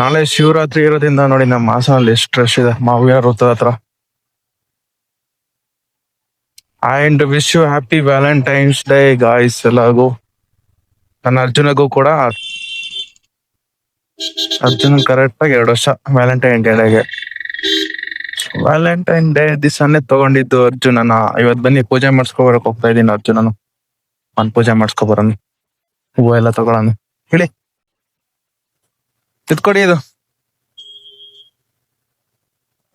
ನಾಳೆ ಶಿವರಾತ್ರಿ ಇರೋದ್ರಿಂದ ನೋಡಿ ನಮ್ಮ ಹಾಸನಲ್ಲಿ ಎಷ್ಟು ರಶ್ ಇದೆ. ಮಾವಿಯ ವೃತ್ತದ ಹತ್ರ. And wish you happy Valentine's day guys ಎಲ್ಲಾಗೂ ನನ್ನ ಅರ್ಜುನಗೂ ಕೂಡ ಅರ್ಜುನ್ ಕರೆಕ್ಟ್ ಆಗಿ ಎರಡು ವರ್ಷ ವ್ಯಾಲೆಂಟೈನ್ ಡೇಗೆ ವ್ಯಾಲೆಂಟೈನ್ ಡೇ ದಿವಸನೇ ತಗೊಂಡಿದ್ದು ಅರ್ಜುನನ. ಇವತ್ ಬನ್ನಿ ಪೂಜೆ ಮಾಡಿಸ್ಕೊಬರಕ್ ಹೋಗ್ತಾ ಇದ್ದೀನಿ ಅರ್ಜುನನು. ಒಂದು ಪೂಜೆ ಮಾಡಿಸ್ಕೊಬರೋನು ಹೂವು ಎಲ್ಲ ತಗೊಳನು ಹೇಳಿ. ತಿದ್ಕೊಡಿ ಇದು.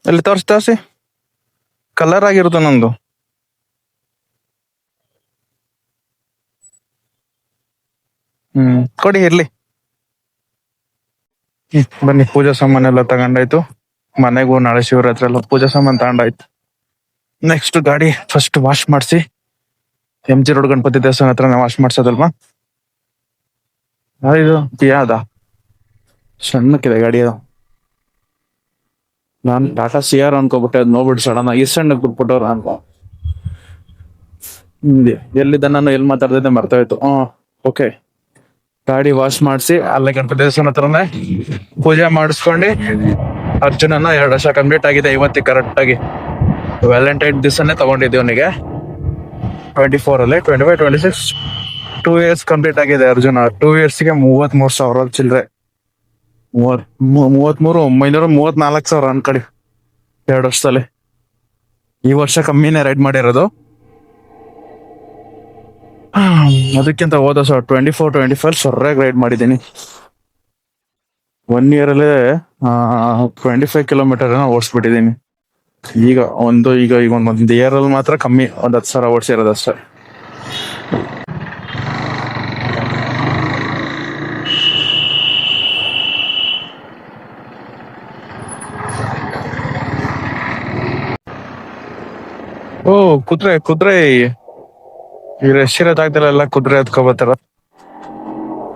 ಎಲ್ಲಿ ತೋರಿಸಿ ತೋರಿಸಿ ಕಲರ್ ಆಗಿರುತ್ತೆ ನಂದು. ಹ್ಮ್, ಕೊಡಿ ಇರ್ಲಿ. ಬನ್ನಿ, ಪೂಜಾ ಸಾಮಾನೆಲ್ಲ ತಗೊಂಡಾಯ್ತು. ಮನೆಗೂ ನಾಳೆ ಶಿವರಾತ್ರಿ ಎಲ್ಲ ಪೂಜಾ ಸಾಮಾನ್ ತಗೊಂಡಾಯ್ತು. ನೆಕ್ಸ್ಟ್ ಗಾಡಿ ಫಸ್ಟ್ ವಾಶ್ ಮಾಡಿಸಿ. ಎಂ ಜಿ ರೋಡ್ ಗಣಪತಿ ದೇವಸ್ಥಾನ ಹತ್ರ ವಾಶ್ ಮಾಡ್ಸೋದಲ್ವಾ? ಇದು ಯಾವ್ದ ಸಣ್ಣಕ್ಕಿದೆ ಗಾಡಿ ಅದು. ನಾನ್ ಟಾಟಾ ಸಿ ಆರ್ ಅನ್ಕೋಬಿಟ್ಟೆ, ಅದ್ ನೋಡ್ಬಿಟ್ಟು ಸಡನ್ ಆಗಿ ಸಣ್ಣ ಬಿಟ್ಬಿಟ್ಟವ್ರ ಅಂತ ಹಿಂದೆ, ಎಲ್ಲಿದ್ದ ನಾನು ಎಲ್ಲಿ ಮಾತಾಡ್ದೆ ಮರ್ತೋಯ್ತು. ಹಾ ಓಕೆ. ಗಾಡಿ ವಾಶ್ ಮಾಡಿಸಿ, ಅಲ್ಲೇ ಗಣಪತಿ ದೇವಸ್ಥಾನ ಹತ್ರನೇ ಪೂಜೆ ಮಾಡಿಸ್ಕೊಂಡು ಅರ್ಜುನನ ಎರಡು ವರ್ಷ ಕಂಪ್ಲೀಟ್ ಆಗಿದೆ, ಇವತ್ತಿಗೆ ಕರೆಕ್ಟ್ ಆಗಿ. ವ್ಯಾಲೆಂಟೈನ್ ದಿವಸನೇ ತಗೊಂಡಿದ್ದೆ ಅವನಿಗೆ. ಟ್ವೆಂಟಿ ಫೋರ್ ಅಲ್ಲಿ twenty five twenty six two years complete ಆಗಿದೆ ಅರ್ಜುನ. ಟೂ ಇಯರ್ಸ್ಗೆ ಮೂವತ್ತ್ ಮೂರು ಸಾವಿರ ಚಿಲ್ಲರೆ ಮೂವತ್ ಮೂವತ್ಮೂರು, ಒಂಬೈನೂರ, ಮೂವತ್ನಾಲ್ಕು ಸಾವಿರ ಅನ್ಕಡಿ ಎರಡು ವರ್ಷದಲ್ಲಿ. ಈ ವರ್ಷ ಕಮ್ಮಿನೇ ರೈಡ್ ಮಾಡಿರೋದು. ಅದಕ್ಕಿಂತ ಹೋದ sir twenty four twenty five ಸೊರ್ರಾಗಿ ride ಮಾಡಿದ್ದೀನಿ. ಒನ್ ಇಯರ್ ಅಲ್ಲಿ ಟ್ವೆಂಟಿ ಫೈವ್ ಕಿಲೋಮೀಟರ್ ಓಡಿಸ್ಬಿಟ್ಟಿದ್ದೀನಿ. ಈಗ ಒಂದು, ಈಗ ಈಗ ಒಂದು ಒಂದು ಇಯರ್ ಅಲ್ಲಿ ಮಾತ್ರ ಕಮ್ಮಿ, ಒಂದ್ ಹತ್ತು ಸಾವಿರ ಓಡಿಸಿರೋದು ಅಷ್ಟೇ. ಓ, ಕುದುರೆ ಕುದುರೆ. ಈ ರಶ್ ಇರೋ ಜಾಗದಲ್ಲೆಲ್ಲ ಕುದುರೆ ಎತ್ಕೊಬತ್ತಾರ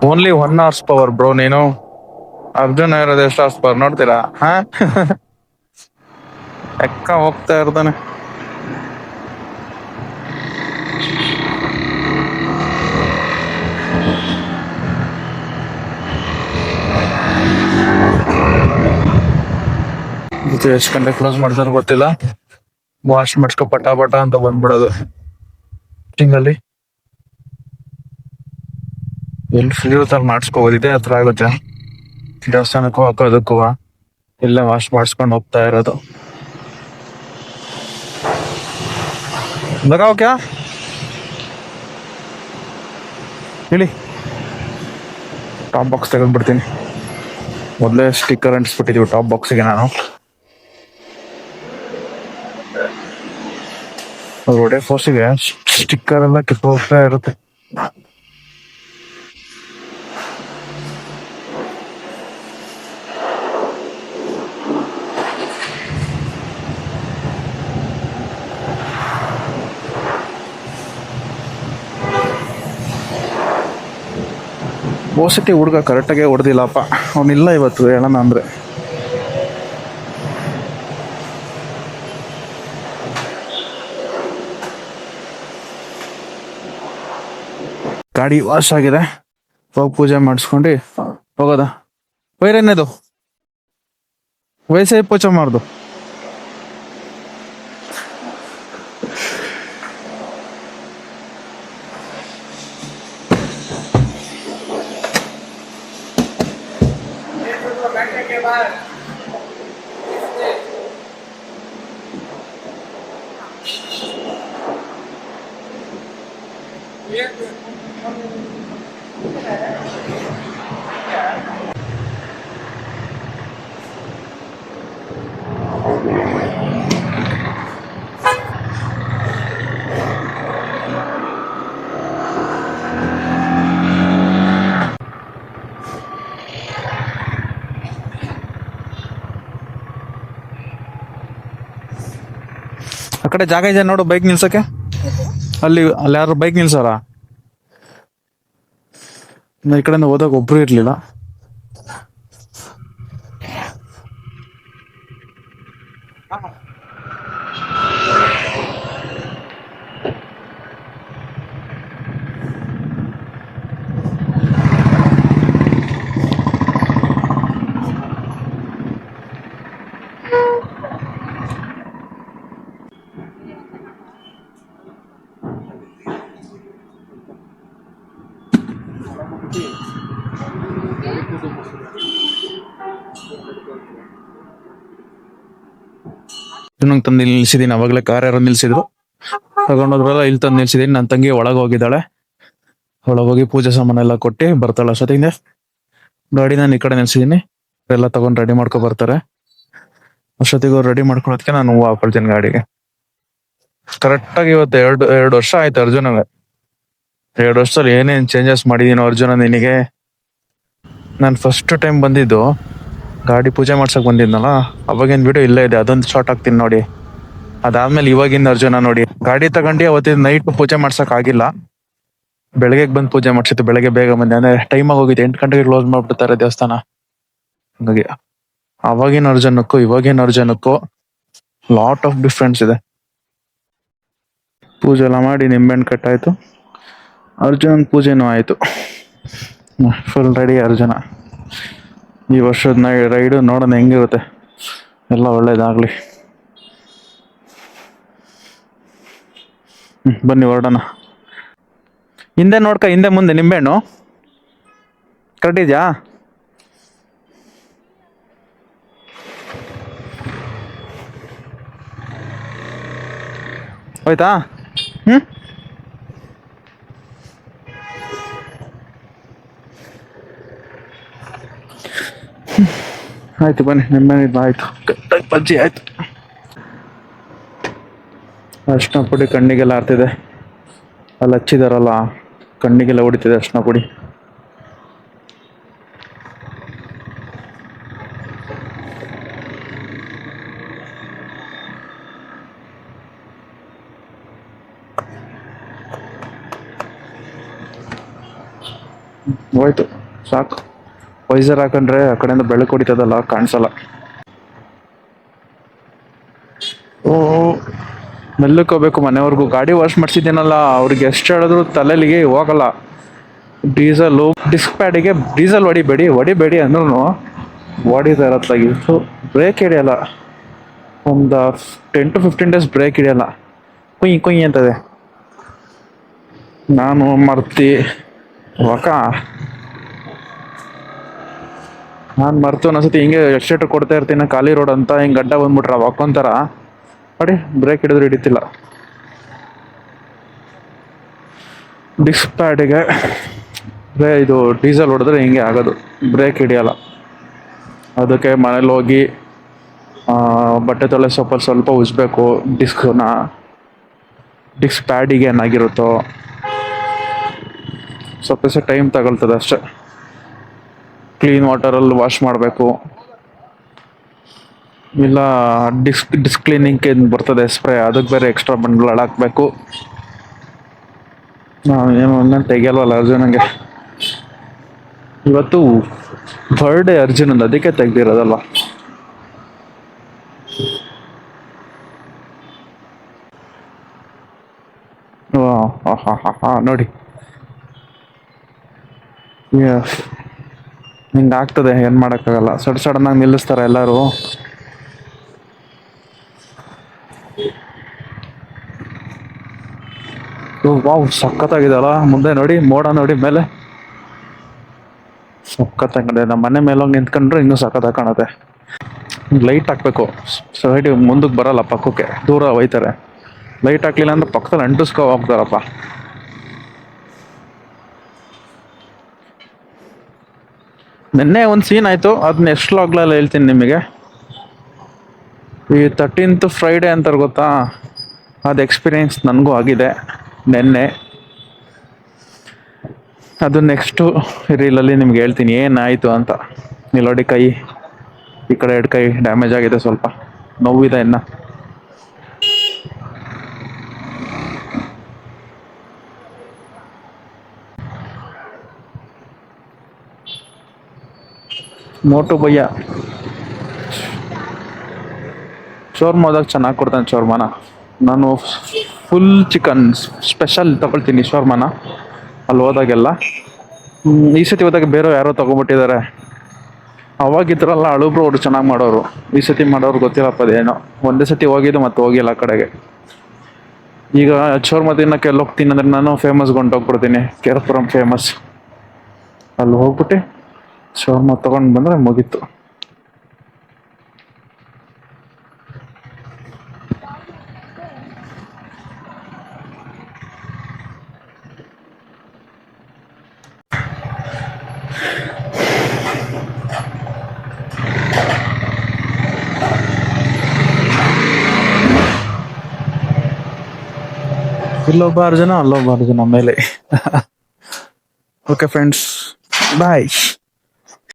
only one hours power bro ನೀನು. ಅರ್ಜುನ್ ಇರೋದು ಎಷ್ಟು ಅವರ್ಸ್ ಪವರ್ ನೋಡ್ತೀರಾ? ಹಾ? ಎಕ್ಕ ಹೋಗ್ತಾ ಇರ್ತಾನೆ ಎಷ್ಟು ಗಂಟೆ ಕ್ಲೋಸ್ ಮಾಡ್ತಾರೆ ಗೊತ್ತಿಲ್ಲ. ವಾಶ್ ಮಾಡಿಸ್ಕೊ ಪಟ ಪಟ ಅಂತ ಬಂದ್ಬಿಡೋದು. ಹಿಂಗಲ್ಲಿ ಎಲ್ಲಿ ಫ್ರೀ ಇರುತ್ತಲ್ಲಿ ಮಾಡಿಸ್ಕೋಬೋದು ಇದೇ ಹತ್ರ ಆಗುತ್ತೆ. ದೇವಸ್ಥಾನಕ್ಕೂ ಹಾಕೋದಕ್ಕೂ. ಎಲ್ಲ ವಾಶ್ ಮಾಡಿಸ್ಕೊಂಡು ಹೋಗ್ತಾ ಇರೋದು. ಲಗಾವ್ ಕ್ಯಾ ಹೇಳಿ. ಟಾಪ್ ಬಾಕ್ಸ್ ತೆಗೆದ್ಬಿಡ್ತೀನಿ ಮೊದಲೇ ಸ್ಟಿಕ್ಕರ್ ಅಂಟಿಸ್ಬಿಟ್ಟಿದ್ದೀವಿ ಟಾಪ್ ಬಾಕ್ಸಿಗೆ ನಾನು. ರೋಡೆ ಫೋರ್ಸಿಗೆ ಸ್ಟಿಕ್ಕರ್ ಎಲ್ಲ ಕಿತ್ತು ಹೋಗ್ತಾ ಇರುತ್ತೆ. ಓಸತಿ ಹುಡುಗ ಕರೆಕ್ಟಾಗೆ ಹೊಡೆದಿಲ್ಲಪ್ಪ ಅವನಿಲ್ಲ ಇವತ್ತು ಹೇಳೋಣ ಅಂದ್ರೆ. ಗಾಡಿ ವಾಶ್ ಆಗಿದೆ. ಹೋಗಿ ಪೂಜೆ ಮಾಡಿಸ್ಕೊಂಡು ಹೋಗೋದ. ವೈರೇನೇದು ವಯಸ್ಸೇ ಪೂಜೆ ಮಾಡ್ದು ಆ ಕಡೆ ಜಾಗ ಇದೆ ನೋಡು ಬೈಕ್ ನಿಲ್ಸಕ್ಕೆ. ಅಲ್ಲಿ ಅಲ್ಲಿ ಯಾರು ಬೈಕ್ ನಿಲ್ಸಾರ? ಈ ಕಡೆಯಿಂದ ಹೋದಾಗ ಒಬ್ರು ಇರ್ಲಿಲ್ಲ. ನಂಗೆ ತಂದು ಇಲ್ಲಿ ನಿಲ್ಸಿದೀನಿ, ಅವಾಗಲೇ ಕಾರ್ ಯಾರೋ ನಿಲ್ಸಿದ್ರು. ತಗೊಂಡೋದ್ರಲ್ಲ ಇಲ್ಲಿ ತಂದು ನಿಲ್ಸಿದ್ದೀನಿ ನನ್ನ ತಂಗಿ ಒಳಗೆ ಹೋಗಿದ್ದಾಳೆ. ಒಳಗೋಗಿ ಪೂಜೆ ಸಾಮಾನೆಲ್ಲ ಕೊಟ್ಟು ಬರ್ತಾಳೆ ಅಷ್ಟೊತ್ತಿಂದ ಗಾಡಿ ನಾನು ಈ ಕಡೆ ನಿಲ್ಸಿದೀನಿ. ಎಲ್ಲ ತಗೊಂಡು ರೆಡಿ ಮಾಡ್ಕೊ ಬರ್ತಾರೆ. ಅಷ್ಟೊತ್ತಿಗೆ ಅವ್ರು ರೆಡಿ ಮಾಡ್ಕೊಳೋದಕ್ಕೆ ನಾನು ಹೂವು ಹಾಕೊಳ್ತೀನಿ ಗಾಡಿಗೆ. ಕರೆಕ್ಟಾಗಿ ಇವತ್ತು ಎರಡು ಎರಡು ವರ್ಷ ಆಯ್ತು ಅರ್ಜುನಗೆ. ಎರಡು ವರ್ಷದಲ್ಲಿ ಏನೇನು ಚೇಂಜಸ್ ಮಾಡಿದೀನೋ ಅರ್ಜುನ ನಿನಗೆ. ನಾನು ಫಸ್ಟ್ ಟೈಮ್ ಬಂದಿದ್ದು. ಗಾಡಿ ಪೂಜೆ ಮಾಡ್ಸಕ್ ಬಂದಿದ್ನಲ್ಲ, ಅವಾಗೇನು ವಿಡಿಯೋ ಇಲ್ಲೇ ಇದೆ, ಅದೊಂದು ಶಾರ್ಟ್ ಆಗ್ತೀನಿ ನೋಡಿ. ಅದಾದ್ಮೇಲೆ ಇವಾಗಿನ ಅರ್ಜುನ ನೋಡಿ. ಗಾಡಿ ತಗೊಂಡು ಅವತ್ತಿನ ನೈಟ್ ಪೂಜೆ ಮಾಡ್ಸಕ್ ಆಗಿಲ್ಲ. ಬೆಳಗ್ಗೆ ಬಂದು ಪೂಜೆ ಮಾಡ್ಸಿತ್ತು ಬೆಳಗ್ಗೆ ಬೇಗ ಬಂದೆ. ಅಂದ್ರೆ ಟೈಮ್ ಹೋಗಿತ್ತು ಎಂಟು ಗಂಟೆಗೆ ಕ್ಲೋಸ್ ಮಾಡ್ಬಿಡ್ತಾರೆ ದೇವಸ್ಥಾನ. ಹಂಗಾಗಿ ಅವಾಗಿನ ಅರ್ಜುನಕ್ಕೂ, ಇವಾಗಿನ ಅರ್ಜುನಕ್ಕೂ ಲಾಟ್ ಆಫ್ ಡಿಫ್ರೆನ್ಸ್ ಇದೆ. ಪೂಜೆ ಎಲ್ಲ ಮಾಡಿ ನಿಂಬೆಹಣ್ಣು ಕಟ್ಟಾಯ್ತು ಅರ್ಜುನ್ ಪೂಜೆನೂ ಆಯಿತು. Full ready Arjuna. ಈ ವರ್ಷದ ರೈಡು ನೋಡೋಣ ಹೆಂಗಿರುತ್ತೆ. ಎಲ್ಲ ಒಳ್ಳೇದಾಗಲಿ. ಹ್ಞೂ ಬನ್ನಿ ಹೊರಡೋಣ. ಹಿಂದೆ ನೋಡ್ಕ, ಹಿಂದೆ ಮುಂದೆ, ನಿಂಬೆಹಣ್ಣು. ಕರೆಕ್ಟ್ ಇದೆಯಾ? ಹೋಯ್ತಾ? ಹ್ಮ್? ಆಯ್ತು ಬನ್ನಿ ನಿಂಬೆಹಣ್ಣು ಆಯ್ತು. ಕರೆಕ್ಟಾಗಿ ಬಜ್ಜಿ ಆಯ್ತು. ಅರ್ಶಿನ ಪುಡಿ ಕಣ್ಣಿಗೆಲ್ಲ ಆಗ್ತಿದೆ ಅಲ್ಲಿ ಹಚ್ಚಿದಾರಲ್ಲ ಕಣ್ಣಿಗೆಲ್ಲ ಹೊಡಿತಿದೆ ಅರ್ಶಿನ ಪುಡಿ. ಹೋಯ್ತು ಸಾಕು. ವೈಸರ್ ಹಾಕೊಂಡ್ರೆ ಆ ಕಡೆಯಿಂದ ಬೆಳಕು ಹೊಡಿತದಲ್ಲ ಕಾಣಿಸಲ್ಲ. ಓ ಹೋಗ್ಬೇಕು ಮನೆವರೆಗೂ ಗಾಡಿ ವಾಶ್ ಮಾಡಿಸಿದ್ದೇನಲ್ಲ, ಅವ್ರಿಗೆ ಎಷ್ಟು ಹೇಳಿದ್ರು ತಲೆಲಿಗೆ ಹೋಗಲ್ಲ. ಡೀಸೆಲು ಡಿಸ್ಕ್ ಪ್ಯಾಡಿಗೆ ಡೀಸೆಲ್ ಹೊಡಿಬೇಡಿ ಹೊಡಿಬೇಡಿ ಅಂದ್ರೂ ಹೊಡಿತಾ ಸೊ ಬ್ರೇಕ್ ಹಿಡಿಯಲ್ಲ. ಒಂದು ten to fifteen days break ಹಿಡಿಯಲ್ಲ. ಕುಯ್ ಕುಯ್ ಅಂತದೆ. ನಾನು ಮರ್ತಿ. ವಕ ನಾನು ಮರ್ತು ಒಂದ್ಸತಿ ಹಿಂಗೆ ಎಕ್ಸ್ಟ್ರೇಟರ್ ಕೊಡ್ತಾ ಇರ್ತೀನಿ, ಖಾಲಿ ರೋಡ್ ಅಂತ, ಹಿಂಗೆ ಗಡ್ಡ ಬಂದ್ಬಿಟ್ರೆ ಹಾಕೊಂತಾರ ನೋಡಿ ಬ್ರೇಕ್ ಹಿಡಿದ್ರೆ ಹಿಡಿತಿಲ್ಲ. ಡಿಸ್ಕ್ ಪ್ಯಾಡಿಗೆ ಇದು ಡೀಸೆಲ್ ಹೊಡೆದ್ರೆ ಹಿಂಗೆ ಆಗೋದು. ಬ್ರೇಕ್ ಹಿಡಿಯಲ್ಲ. ಅದಕ್ಕೆ ಮನೇಲಿ ಹೋಗಿ ಬಟ್ಟೆ ತೊಳೆ ಸ್ವಲ್ಪ ಸ್ವಲ್ಪ ಉಜ್ಬೇಕು. ಡಿಸ್ಕನ್ನ ಡಿಸ್ಕ್ ಪ್ಯಾಡಿಗೆ ಏನಾಗಿರುತ್ತೋ. ಸ್ವಲ್ಪ ಟೈಮ್ ತಗೊಳ್ತದೆ ಅಷ್ಟೆ. ಕ್ಲೀನ್ ವಾಟರಲ್ಲಿ ವಾಶ್ ಮಾಡಬೇಕು. ಇಲ್ಲ ಡಿಸ್ಕ್ ಡಿಸ್ಕ್ ಕ್ಲೀನಿಂಗ್ ಬರ್ತದೆ ಸ್ಪ್ರೇ ಅದಕ್ಕೆ ಬೇರೆ ಎಕ್ಸ್ಟ್ರಾ ಬಂಡವಾಳ ಹಾಕಬೇಕು. ಏನು ಒಂದನ್ನು ತೆಗಿಯಲ್ವಲ್ಲ ಅರ್ಜುನಂಗೆ ಇವತ್ತು ಬರ್ಡೇ ಅರ್ಜುನಂದು ಅದಕ್ಕೆ ತೆಗ್ದಿರೋದಲ್ಲ ಹಾ ಹಾ ಹಾ ಹಾ ನೋಡಿ. ಯಸ್ ಹಿಂಗೆ ಆಗ್ತದೆ, ಏನು ಮಾಡೋಕ್ಕಾಗಲ್ಲ. ಸಡ್ ಸಡನ್ನಾಗಿ ನಿಲ್ಲಿಸ್ತಾರೆ ಎಲ್ಲರೂ. ವಾವ್, ಸಖತ್ತಾಗಿದೆಯಲ್ಲ. ಮುಂದೆ ನೋಡಿ, ಮೋಡ ನೋಡಿ, ಮೇಲೆ. ಸಖತ್ತಾಗಿದೆ ನಮ್ಮ ಮನೆ ಮೇಲೆ ಹೋಗಿ ನಿಂತ್ಕೊಂಡ್ರೆ ಇನ್ನೂ ಸಖತ್ತಾಗಿ ಕಾಣುತ್ತೆ. ಲೈಟ್ ಹಾಕ್ಬೇಕು. ಸೈಡ್ ಮುಂದಕ್ಕೆ ಬರಲ್ಲ ಪಕ್ಕಕ್ಕೆ. ದೂರ ಒಯ್ತಾರೆ. ಲೈಟ್ ಹಾಕ್ಲಿಲ್ಲ ಅಂದ್ರೆ ಪಕ್ಕದಲ್ಲಿ ಅಂಟಿಸ್ಕೊ ಹೋಗ್ತಾರಪ್ಪ. ನಿನ್ನೆ ಒಂದು ಸೀನ್ ಆಯಿತು. ಅದನ್ನ ಎಷ್ಟು ಲಾಗ್ಲಲ್ಲಿ ಹೇಳ್ತೀನಿ ನಿಮಗೆ. ಈ ತರ್ಟೀನ್ತ್ ಫ್ರೈಡೇ ಅಂತಾರೆ ಗೊತ್ತಾ? ಅದು ಎಕ್ಸ್ಪೀರಿಯನ್ಸ್ ನನಗೂ ಆಗಿದೆ ನಿನ್ನೆ. ಅದು ನೆಕ್ಸ್ಟು ರೀಲಲ್ಲಿ ನಿಮ್ಗೆ ಹೇಳ್ತೀನಿ. ಏನಾಯಿತು ಅಂತ. ನಿಲೋಡಿ ಕೈ. ಈ ಕಡೆ ಎರಡು ಕೈ ಡ್ಯಾಮೇಜ್ ಆಗಿದೆ ಸ್ವಲ್ಪ. ನೋವಿದೆ ಇನ್ನು. ಮೋಟು ಭಯ್ಯ. ಶೋರ್ಮ ಹೋದಾಗ ಚೆನ್ನಾಗಿ ಕೊಡ್ತಾನೆ ಶೋರ್ಮಾನ ನಾನು ಫುಲ್ ಚಿಕನ್ ಸ್ಪೆಷಲ್ ತಗೊಳ್ತೀನಿ ಶೋರ್ಮಾನ ಅಲ್ಲಿ ಹೋದಾಗೆಲ್ಲ. ಈ ಸತಿ ಹೋದಾಗ ಬೇರೆ ಯಾರೋ ತೊಗೊಂಬಿಟ್ಟಿದ್ದಾರೆ ಅವಾಗಿದ್ರಲ್ಲ ಅಳುಬ್ರು ಅವರು ಚೆನ್ನಾಗಿ ಮಾಡೋರು. ಈ ಸತಿ ಮಾಡೋರು ಗೊತ್ತಿರಪ್ಪ ಅದೇನೋ. ಒಂದೇ ಸತಿ ಹೋಗಿದ್ದು ಮತ್ತೆ ಹೋಗಿಲ್ಲ ಕಡೆಗೆ. ಈಗ ಶೋರ್ಮ ತಿನ್ನಕ್ಕೆ ಎಲ್ಲಿ ಹೋಗ್ತೀನಿ ಅಂದ್ರೆ ನಾನು ಫೇಮಸ್ ಹೋಗ್ಬಿಡ್ತೀನಿ. ಕೇರಪುರಂ ಫೇಮಸ್ ಅಲ್ಲಿ ಹೋಗ್ಬಿಟ್ಟು ಶವರ್ಮ ತಗೊಂಡು ಬಂದ್ರೆ ಮುಗೀತು ಇಲ್ಲೊಬ್ಬ ಜನ ಅಲ್ಲೊಬ್ಬ ಜನ ಮೇಲೆ ಓಕೆ ಫ್ರೆಂಡ್ಸ್ ಬಾಯ್